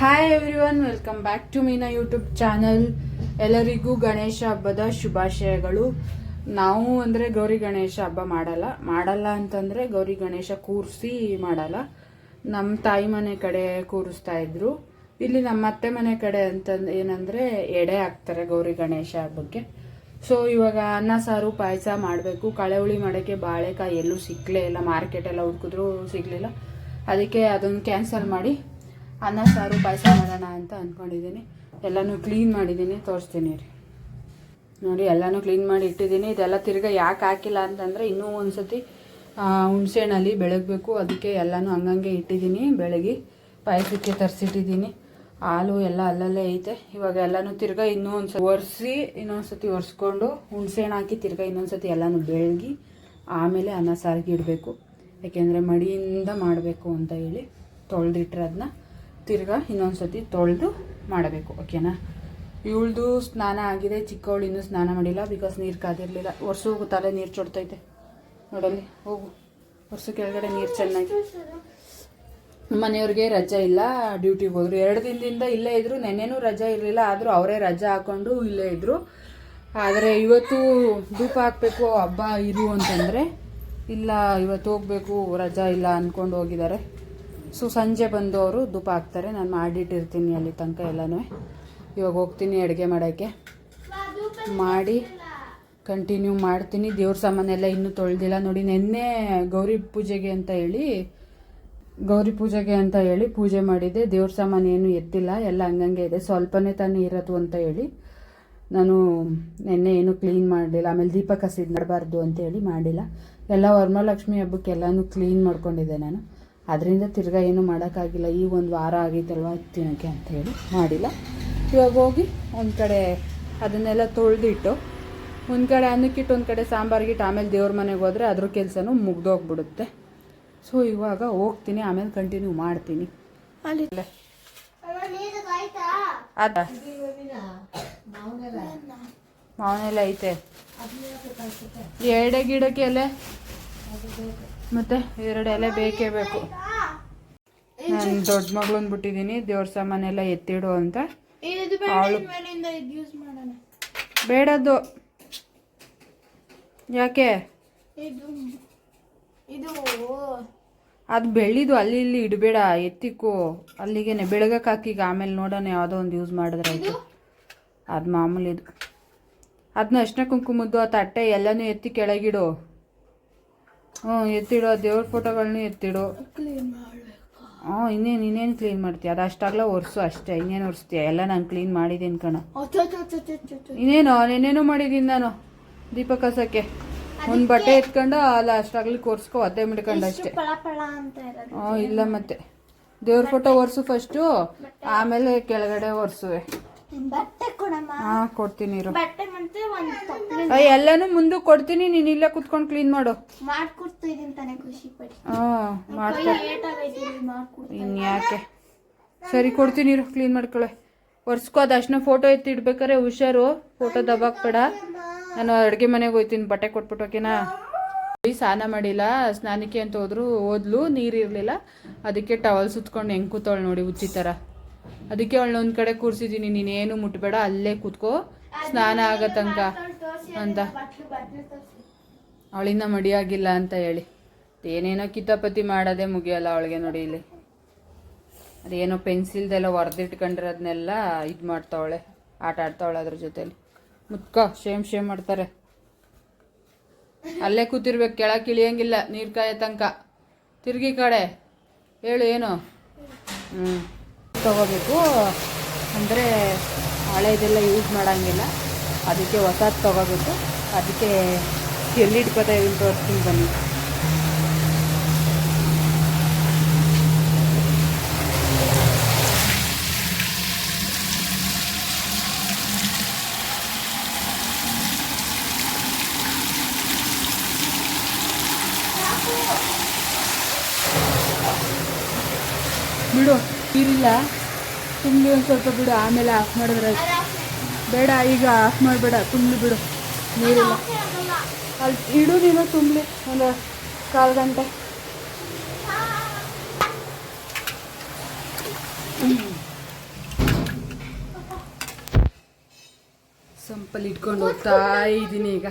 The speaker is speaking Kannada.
Hi everyone welcome back to Meena YouTube channel ಎಲ್ಲರಿಗೂ ಗಣೇಶ ಹಬ್ಬದ ಶುಭಾಶಯಗಳು. ನಾವು ಅಂದರೆ ಗೌರಿ ಗಣೇಶ ಹಬ್ಬ ಮಾಡಲ್ಲ. ಮಾಡಲ್ಲ ಅಂತಂದರೆ ಗೌರಿ ಗಣೇಶ ಕೂರಿಸಿ ಮಾಡಲ್ಲ. ನಮ್ಮ ತಾಯಿ ಮನೆ ಕಡೆ ಕೂರಿಸ್ತಾ ಇದ್ರು. ಇಲ್ಲಿ ನಮ್ಮ ಅತ್ತೆ ಮನೆ ಕಡೆ ಅಂತಂದು ಏನಂದರೆ ಎಡೆ ಹಾಕ್ತಾರೆ ಗೌರಿ ಗಣೇಶ ಹಬ್ಬಕ್ಕೆ. ಸೊ ಇವಾಗ ಅನ್ನ, ಸಾರು, ಪಾಯಸ ಮಾಡಬೇಕು. ಕಳೆ ಹುಳಿ ಮಾಡೋಕ್ಕೆ ಬಾಳೆಕಾಯಿ ಎಲ್ಲೂ ಸಿಕ್ಕಲೇ ಇಲ್ಲ. ಮಾರ್ಕೆಟ್ ಎಲ್ಲ ಹುಡುಕಿದ್ರು ಸಿಗಲಿಲ್ಲ. ಅದಕ್ಕೆ ಅದನ್ನು ಕ್ಯಾನ್ಸಲ್ ಮಾಡಿ ಅನ್ನ, ಸಾರು, ಪಾಯಸ ಮಾಡೋಣ ಅಂತ ಅಂದ್ಕೊಂಡಿದ್ದೀನಿ ಎಲ್ಲನೂ ಕ್ಲೀನ್ ಮಾಡಿದ್ದೀನಿ. ತೋರಿಸ್ತೀನಿ ರೀ. ನೋಡಿ, ಎಲ್ಲನೂ ಕ್ಲೀನ್ ಮಾಡಿ ಇಟ್ಟಿದ್ದೀನಿ. ಇದೆಲ್ಲ ತಿರ್ಗಾ ಯಾಕೆ ಹಾಕಿಲ್ಲ ಅಂತಂದರೆ ಇನ್ನೂ ಒಂದು ಸತಿ ಹುಣಸೆಹಣ್ಣಲ್ಲಿ ಬೆಳಗಬೇಕು. ಅದಕ್ಕೆ ಎಲ್ಲನೂ ಹಂಗಂಗೆ ಇಟ್ಟಿದ್ದೀನಿ ಬೆಳಗ್ಗೆ. ಪಾಯಸಕ್ಕೆ ತರಿಸಿಟ್ಟಿದ್ದೀನಿ. ಹಾಲು ಎಲ್ಲ ಅಲ್ಲಲ್ಲೇ ಐತೆ. ಇವಾಗ ಎಲ್ಲನೂ ತಿರ್ಗಾ ಇನ್ನೂ ಒಂದು ಸತಿ ಒರೆಸಿ ಇನ್ನೊಂದು ಸತಿ ಒರೆಸ್ಕೊಂಡು ಹುಣಸೆಹಣ್ಣು ಹಾಕಿ ತಿರ್ಗಾ ಇನ್ನೊಂದು ಸತಿ ಎಲ್ಲನೂ ಬೆಳಗಿ, ಆಮೇಲೆ ಅನ್ನ, ಸಾರಿಗೆ ಇಡಬೇಕು. ಯಾಕೆಂದರೆ ಮಡಿಯಿಂದ ಮಾಡಬೇಕು ಅಂತ ಹೇಳಿ ತೊಳೆದಿಟ್ರೆ ಅದನ್ನ ತಿರ್ಗಾ ಇನ್ನೊಂದು ಸತಿ ತೊಳೆದು ಮಾಡಬೇಕು ಓಕೆನಾ ಇವಳ್ದು ಸ್ನಾನ ಆಗಿದೆ, ಚಿಕ್ಕವಳು ಇನ್ನೂ ಸ್ನಾನ ಮಾಡಿಲ್ಲ ಬಿಕಾಸ್ ನೀರು ಕಾದಿರಲಿಲ್ಲ. ವರ್ಷ ತಲೆ ನೀರು ಚೊಡ್ತೈತೆ. ನೋಡಲ್ಲಿ, ಹೋಗು. ವರ್ಷ ಕೆಳಗಡೆ ನೀರು ಚೆನ್ನಾಗಿ. ಮನೆಯವ್ರಿಗೆ ರಜೆ ಇಲ್ಲ ಡ್ಯೂಟಿಗೆ ಹೋದ್ರು. ಎರಡು ದಿನದಿಂದ ಇಲ್ಲೇ ಇದ್ದರು ನೆನ್ನೆನೂ ರಜೆ ಇರಲಿಲ್ಲ, ಆದರೂ ಅವರೇ ರಜೆ ಹಾಕೊಂಡು ಇಲ್ಲೇ ಇದ್ದರು ಆದರೆ ಇವತ್ತು ಧೂಪ ಹಾಕಬೇಕು, ಹಬ್ಬ ಇರು ಅಂತಂದರೆ, ಇಲ್ಲ, ಇವತ್ತು ಹೋಗಬೇಕು, ರಜಾ ಇಲ್ಲ ಅಂದ್ಕೊಂಡು ಹೋಗಿದ್ದಾರೆ. ಸೊ ಸಂಜೆ ಬಂದು ಅವರು ಧೂಪ ಹಾಕ್ತಾರೆ. ನಾನು ಮಾಡಿಟ್ಟಿರ್ತೀನಿ ಅಲ್ಲಿ ತನಕ ಎಲ್ಲನೂ. ಇವಾಗ ಹೋಗ್ತೀನಿ ಅಡುಗೆ ಮಾಡೋಕ್ಕೆ. ಮಾಡಿ ಕಂಟಿನ್ಯೂ ಮಾಡ್ತೀನಿ. ದೇವ್ರ ಸಾಮಾನೆಲ್ಲ ಇನ್ನೂ ತೊಳೆದಿಲ್ಲ. ನೋಡಿ, ನಿನ್ನೆ ಗೌರಿ ಪೂಜೆಗೆ ಅಂತ ಹೇಳಿ, ಗೌರಿ ಪೂಜೆಗೆ ಅಂತ ಹೇಳಿ ಪೂಜೆ ಮಾಡಿದ್ದೆ. ದೇವ್ರ ಸಾಮಾನು ಏನು ಎತ್ತಿಲ್ಲ. ಎಲ್ಲ ಹಂಗಂಗೆ ಇದೆ. ಸ್ವಲ್ಪನೇ ತಾನೇ ಇರೋದು ಅಂತ ಹೇಳಿ ನಾನು ನಿನ್ನೆ ಏನು ಕ್ಲೀನ್ ಮಾಡಲಿಲ್ಲ. ಆಮೇಲೆ ದೀಪ ಕಸಿದ್ ಮಾಡಬಾರ್ದು ಅಂತ ಹೇಳಿ ಮಾಡಿಲ್ಲ. ಎಲ್ಲ ವರಮಹಾಲಕ್ಷ್ಮಿ ಹಬ್ಬಕ್ಕೆಲ್ಲನೂ ಕ್ಲೀನ್ ಮಾಡ್ಕೊಂಡಿದ್ದೆ ನಾನು. ಅದರಿಂದ ತಿರ್ಗಾ ಏನು ಮಾಡೋಕ್ಕಾಗಿಲ್ಲ. ಈ ಒಂದು ವಾರ ಆಗೈತಲ್ವ ತಿನ್ನೋಕ್ಕೆ ಅಂತ ಹೇಳಿ ಮಾಡಿಲ್ಲ. ಇವಾಗ ಹೋಗಿ ಒಂದು ಕಡೆ ಅದನ್ನೆಲ್ಲ ತೊಳೆದಿಟ್ಟು, ಒಂದು ಕಡೆ ಅನ್ನಕ್ಕಿಟ್ಟು, ಒಂದು ಕಡೆ ಸಾಂಬಾರ್ಗಿಟ್ಟು, ಆಮೇಲೆ ದೇವ್ರ ಮನೆಗೆ ಹೋದರೆ ಅದ್ರ ಕೆಲಸನೂ ಮುಗ್ದೋಗ್ಬಿಡುತ್ತೆ. ಸೊ ಇವಾಗ ಹೋಗ್ತೀನಿ, ಆಮೇಲೆ ಕಂಟಿನ್ಯೂ ಮಾಡ್ತೀನಿ. ಅಲ್ಲಿ ಅದ. ಮಾವನೆಲ್ಲ ಐತೆ. ಎರಡೇ ಗಿಡಕ್ಕೆ ಎಲೆ? ಮತ್ತೆ ಎರಡು ಎಲೆ ಬೇಕೇ ಬೇಕು. ನಾನು ದೊಡ್ಡ ಮಗಳನ್ನ ಬಿಟ್ಟಿದ್ದೀನಿ ದೇವ್ರ ಸಾಮಾನೆಲ್ಲ ಎತ್ತಿಡು ಅಂತ. ಅವಳು ಬೇಡದು. ಯಾಕೆ? ಅದು ಬೆಳ್ಳಿದು ಅಲ್ಲಿ ಇಲ್ಲಿ ಇಡಬೇಡ ಎತ್ತಿಕ್ಕು ಅಲ್ಲಿಗೆನೆ ಬೆಳಗಕ್ಕೆ ಹಾಕಿಗ ಆಮೇಲೆ ನೋಡೋಣ ಯಾವುದೋ ಒಂದು ಯೂಸ್ ಮಾಡಿದ್ರಾಯ್ತು. ಅದು ಮಾಮೂಲಿದು ಅದನ್ನ ಅಷ್ಟೇ ಕುಂಕುಮದ್ದು ಆ ತಟ್ಟೆ ಎಲ್ಲನೂ ಎತ್ತಿ ಕೆಳಗಿಡು. ಹ್ಞೂ ಎತ್ತಿಡು ಆ ದೇವ್ರ ಫೋಟೋಗಳನ್ನೂ ಎತ್ತಿಡು. ಹ್ಞೂ ಇನ್ನೇನು ಇನ್ನೇನು ಕ್ಲೀನ್ ಮಾಡ್ತೀಯ? ಅದು ಅಷ್ಟಾಗಲ ಒರೆಸು ಅಷ್ಟೇ ಇನ್ನೇನು ಒರೆಸ್ತೀಯ? ಎಲ್ಲ ನಾನು ಕ್ಲೀನ್ ಮಾಡಿದ್ದೀನಿ ಕಣ. ಇನ್ನೇನು ಇನ್ನೇನೋ ಮಾಡಿದ್ದೀನಿ ನಾನು ದೀಪ ಕಸಕ್ಕೆ ಒಂದು ಬಟ್ಟೆ ಎತ್ಕೊಂಡು ಅಲ್ಲ ಅಷ್ಟಾಗ್ಲಿ ಕೊರ್ಸ್ಕೊ ಅದೇ ಮಿಡ್ಕೊಂಡು ಅಷ್ಟೇ. ಹ್ಞೂ ಇಲ್ಲ ಮತ್ತೆ. ದೇವ್ರ ಫೋಟೋ ಒರೆಸು ಫಸ್ಟು ಆಮೇಲೆ ಕೆಳಗಡೆ ಒರೆಸುವೆ. ಹಾಂ ಕೊಡ್ತೀನಿ ಇರು. ಒಂದು ತಪ್ಪಲೆ ಅಯ್ಯ, ಎಲ್ಲನೂ ಮುಂದೆ ಕೊಡ್ತೀನಿ ನೀನು ಇಲ್ಲೇ ಕುತ್ಕೊಂಡು ಕ್ಲೀನ್ ಮಾಡು. ತಾನೇ ಖುಷಿ ಪಡಿ. ಹ್ಞೂ ಮಾಡ್ಕೊ. ಲೇಟ್ ಆಗೈತಿ ಮಾಡ್ಕೊಡ್ತೀನಿ. ಇನ್ಯಾಕೆ ಸರಿ ಕೊಡ್ತೀನಿ ಇರು ಕ್ಲೀನ್ ಮಾಡ್ಕೊಳ್ಳೆ ಒರ್ಸ್ಕೋ ಅದು ಅಷ್ಟನ್ನ ಫೋಟೋ ಎತ್ತಿ ಇಡ್ಬೇಕಾರೆ ಹುಷಾರು. ಫೋಟೋ ದಬಾಕ್ಬೇಡ. ನಾನು ಅಡುಗೆ ಮನೆಗೆ ಹೋಗ್ತೀನಿ ಬಟ್ಟೆ ಕೊಟ್ಬಿಟ್ಟು ಓಕೆನಾ ಸ್ನಾನ ಮಾಡಿಲ್ಲ ಸ್ನಾನಕ್ಕೆ ಅಂತ ಹೋದ್ರು ಓದ್ಲು ನೀರಿರಲಿಲ್ಲ ಅದಕ್ಕೆ ಟವಲ್ ಸುತ್ಕೊಂಡು ಹೆಂಗೆ ಕೂತವಳು ನೋಡಿ ಹುಚ್ಚಿ ಥರ ಅದಕ್ಕೆ ಅವಳನ್ನ ಒಂದ್ ಕಡೆ ಕೂರಿಸಿದ್ದೀನಿ ನೀನೇನು ಮುಟ್ಬೇಡ ಅಲ್ಲೇ ಕೂತ್ಕೋ. ಸ್ನಾನ ಆಗೋ ತನಕ ಅಂತ. ಅವಳಿಂದ ಮಡಿಯಾಗಿಲ್ಲ ಅಂತ ಹೇಳಿ. ಏನೇನೋ ಕಿತಾಪತಿ ಮಾಡೋದೇ ಮುಗಿಯಲ್ಲ ಅವಳಿಗೆ ನೋಡಿ ಇಲ್ಲಿ. ಅದೇನೋ ಪೆನ್ಸಿಲ್ದೆಲ್ಲ ಹೊಡೆದಿಟ್ಕೊಂಡಿರೋದನ್ನೆಲ್ಲ ಇದು ಮಾಡ್ತಾವಳೆ, ಆಟ ಆಡ್ತಾವಳೆ ಅದ್ರ ಜೊತೆಲಿ. ಮುತ್ಕ ಶೇಮ್ ಶೇಮ್ ಮಾಡ್ತಾರೆ. ಅಲ್ಲೇ ಕೂತಿರ್ಬೇಕು, ಕೆಳಗೆ ಇಳಿಯಂಗಿಲ್ಲ ನೀರು ಕಾಯೋ ತನಕ. ತಿರುಗಿ ಕಡೆ. ಹೇಳು, ಏನು? ಹ್ಞೂ ತಗೋಬೇಕು. ಅಂದರೆ ಹಳೆದೆಲ್ಲ ಯೂಸ್ ಮಾಡೋಂಗಿಲ್ಲ. ಅದಕ್ಕೆ ಹೊಸದು ತೊಗೋಬೇಕು ಅದಕ್ಕೆ ಎಲ್ಲಿ ಇಟ್ಕೋತಾ ಇದೀನಿ ತೋರಿಸ್ತೀನಿ ಬನ್ನಿ. ಬಿಡು ನೀರಿಲ್ಲ. ತುಂಬಿ ಒಂದು ಸ್ವಲ್ಪ ಬಿಡು, ಆಮೇಲೆ ಆಫ್ ಮಾಡಿದ್ರೆ ಬೇಡ, ಈಗ ಆಫ್ ಮಾಡಬೇಡ, ತುಂಬಿ ಬಿಡು. ನೀರಿಲ್ಲ. ಅಲ್ಲಿ ಇಡು ನೀನು ತುಂಬಲಿ ಒಂದು ಕಾಲು ಗಂಟೆ. ಸಂಪಲ್ಲಿ ಇಟ್ಕೊಂಡು ಹೋಗ್ತಾ ಇದ್ದೀನಿ ಈಗ.